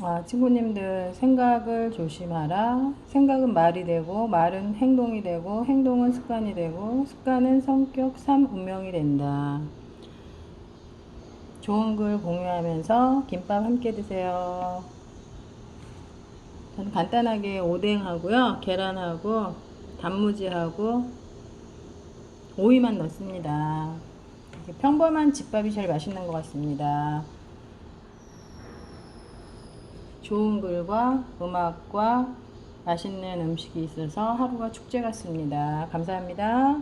아, 친구님들 생각을 조심하라. 생각은 말이 되고 말은 행동이 되고 행동은 습관이 되고 습관은 성격 3 운명이 된다. 좋은 글 공유하면서 김밥 함께 드세요. 저는 간단하게 오뎅하고요. 계란하고 단무지하고 오이만 넣습니다. 평범한 집밥이 제일 맛있는 것 같습니다. 좋은 글과 음악과 맛있는 음식이 있어서 하루가 축제 같습니다. 감사합니다.